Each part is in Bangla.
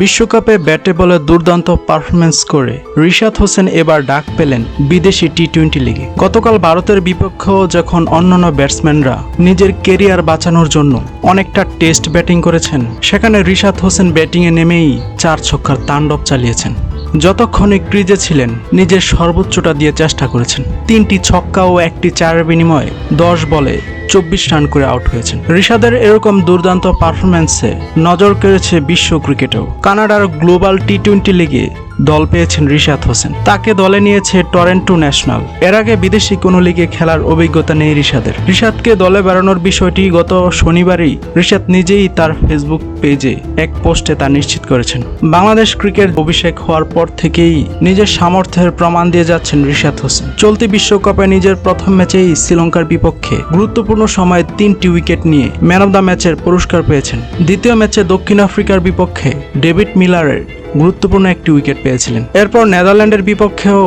বিশ্বকাপে ব্যাটে বলে দুর্দান্ত পারফরমেন্স করে রিশাদ হোসেন এবার ডাক পেলেন বিদেশি টি টোয়েন্টি লিগে। গতকাল ভারতের বিপক্ষেও যখন অন্যান্য ব্যাটসম্যানরা নিজের কেরিয়ার বাঁচানোর জন্য অনেকটা টেস্ট ব্যাটিং করেছেন, সেখানে রিশাদ হোসেন ব্যাটিংয়ে নেমেই চার ছক্কার তাণ্ডব চালিয়েছেন। যতক্ষণে ক্রিজে ছিলেন, নিজের সর্বোচ্চটা দিয়ে চেষ্টা করেছেন। তিনটি ছক্কা ও একটি চারের বিনিময়ে দশ বলে চব্বিশ রান করে আউট হয়েছেন। ঋষাদের এরকম দুর্দান্ত পারফরম্যান্সে নজর কেড়েছে বিশ্ব ক্রিকেটেও। কানাডার গ্লোবাল টি টোয়েন্টি লিগে দল পেয়েছেন রিশাদ হোসেন। তাকে দলে নিয়েছে টরেন্টো ন্যাশনাল। এর আগে বিদেশি কোনো লিগে খেলার অভিজ্ঞতা নেই রিশাদের। রিশাদকে দলে বেড়ানোর বিষয়টি গত শনিবারই রিশাদ নিজেই তার ফেসবুক পেজে এক পোস্টে তা নিশ্চিত করেছেন। বাংলাদেশ ক্রিকেট অভিষেক হওয়ার পর থেকেই নিজের সামর্থ্যের প্রমাণ দিয়ে যাচ্ছেন রিশাদ হোসেন। চলতি বিশ্বকাপে নিজের প্রথম ম্যাচেই শ্রীলঙ্কার বিপক্ষে গুরুত্বপূর্ণ সময়ে তিনটি উইকেট নিয়ে ম্যান অব দ্য ম্যাচের পুরস্কার পেয়েছেন। দ্বিতীয় ম্যাচে দক্ষিণ আফ্রিকার বিপক্ষে ডেভিড মিলারের গুরুত্বপূর্ণ একটি উইকেট পেয়েছিলেন। এরপর নেদারল্যান্ডের বিপক্ষেও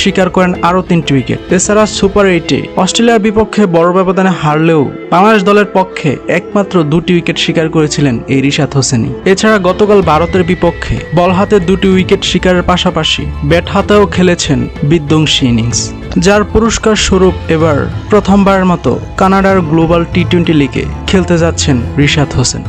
স্বীকার করেন আরও তিনটি উইকেট। এছাড়া সুপার এইটে অস্ট্রেলিয়ার বিপক্ষে বড় ব্যবধানে হারলেও বাংলাদেশ দলের পক্ষে একমাত্র দুটি উইকেট শিকার করেছিলেন এই রিশাদ হোসেনই। এছাড়া গতকাল ভারতের বিপক্ষে বল হাতে দুটি উইকেট শিকারের পাশাপাশি ব্যাট হাতেও খেলেছেন বিধ্বংসী ইনিংস। যার পুরস্কার স্বরূপ এবার প্রথমবারের মতো কানাডার গ্লোবাল টি টোয়েন্টি লিগে খেলতে যাচ্ছেন রিশাদ হোসেন।